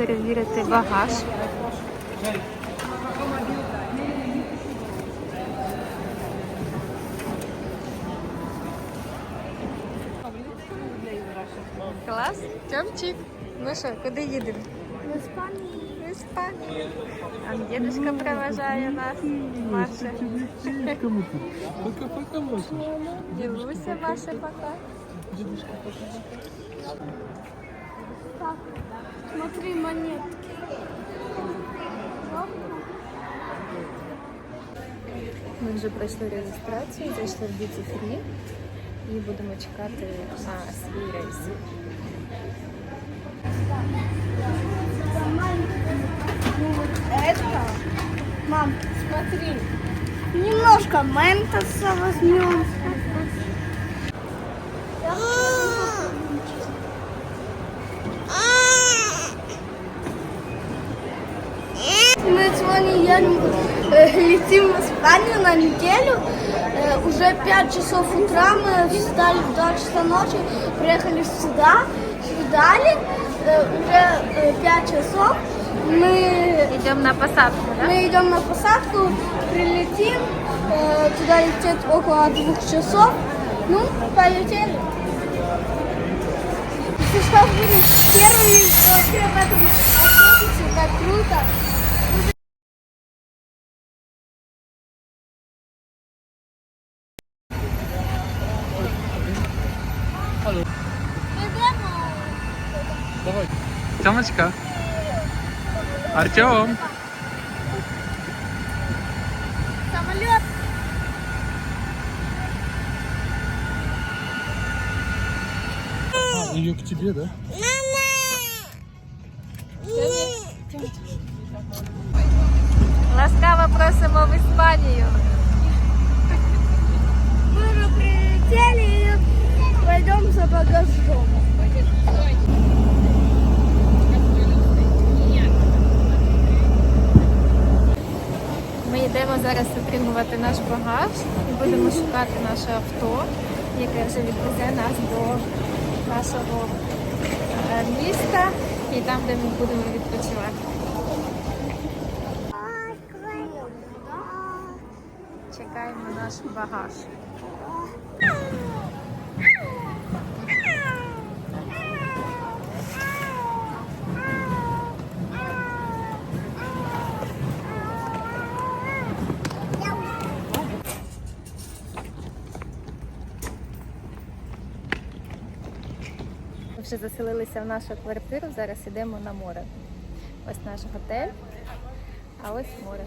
перевірити багаж. Клас. Тьомчик. Ну що, куди їдемо? В Іспанії. В Іспанію. А дедушка проважає нас. Маша. Пока-пока, Маша. Ділуся, Маша, пока. Так, смотри, монетки. Ми вже пройшли реєстрацію, зайшли в Duty Free і будемо чекати на свій рейс. Ну вот это. Мам, смотри. Немножко ментоса возьмем. Сегодня едем, э, летим в Испанию на неделю. Э, уже 5 часов утра мы встали в 2 часа ночи, приехали сюда, ждали. Э, уже 5 часов. Мы Йдемо на посадку, так? мы идем на посадку, прилетим, туда лететь около двух часов. Ну, полетели. Если что, будем первыми, кто в этом автобусе, так круто. Тёмочка. Артем. Самолет. А, ее к тебе, да? Зараз отримувати наш багаж і будемо шукати наше авто, яке вже відвезе нас до нашого е, міста і там, де ми будемо відпочивати. Чекаємо наш багаж. Вже заселилися в нашу квартиру, зараз йдемо на море. Ось наш готель, а ось море.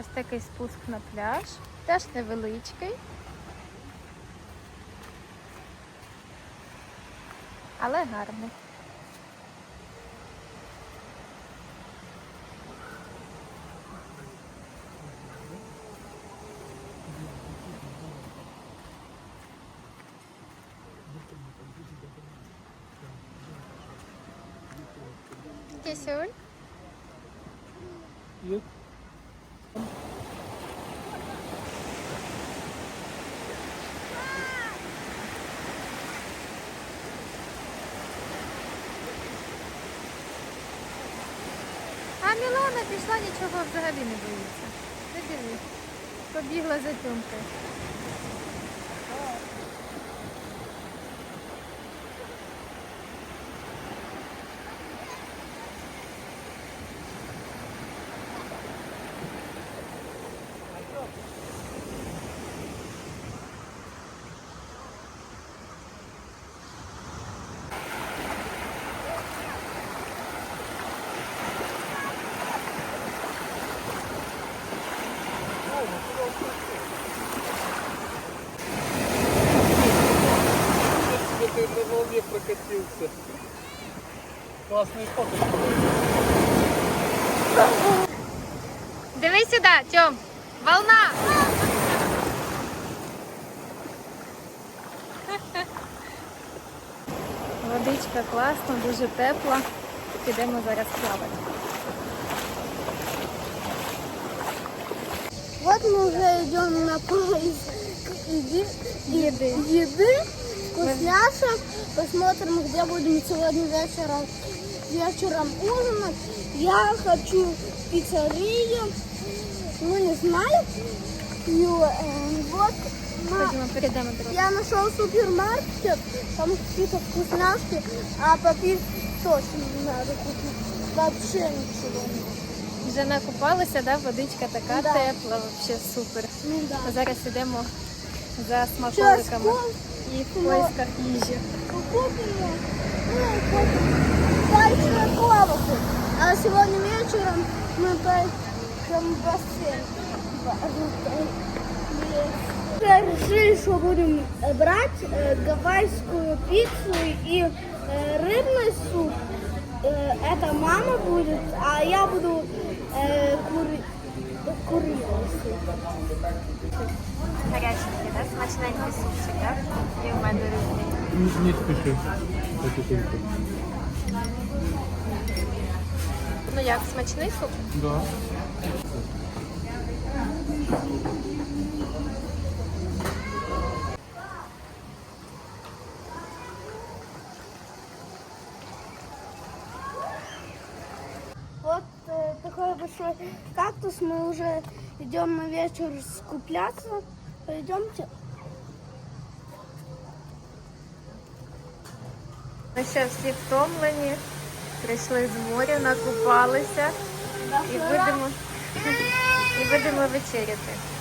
Ось такий спуск на пляж, теж невеличкий. Але гарний. Кисюль. Нет. А Мілана пішла, нічого взагалі не боїться. Ти диви. Побігла за тьомкою. прокатился. Классные фото. Дивись сюди, Тьом. Волна. Водичка класна, дуже тепла. Підемо зараз плавати. Вот мы уже идем на поиск еды, Еды. еды, вкусняшек. Посмотрим, где будем сегодня вечером, вечером ужинать. Я хочу в пиццерию, ну не знаю. И, э, вот на- я нашел супермаркет, там какие-то вкусняшки, а попить точно не надо купить. Вообще ничего нет. Вже накупалися, да? водичка така Да. тепла, взагалі супер. Ну да. А Зараз йдемо за смаколиками і в Ну, поисках їжі. купим, ну, купим дальше колокол. А сегодня вечером мы пойдем в бассейн. Решили, что будем брать э, гавайскую пиццу и э, рыбный суп. Э, это мама будет, а я буду э, Кури... куриный суп. Гаряченький, да? смачненький супчик, так? І в мене. Не, не спеши. Ну як, смачний суп? Да. Вот э, такой большой кактус. Мы уже идем на вечер скупляться. Пойдемте. Ми ще всі втомлені, прийшли з моря, накупалися і будемо, і будемо вечеряти.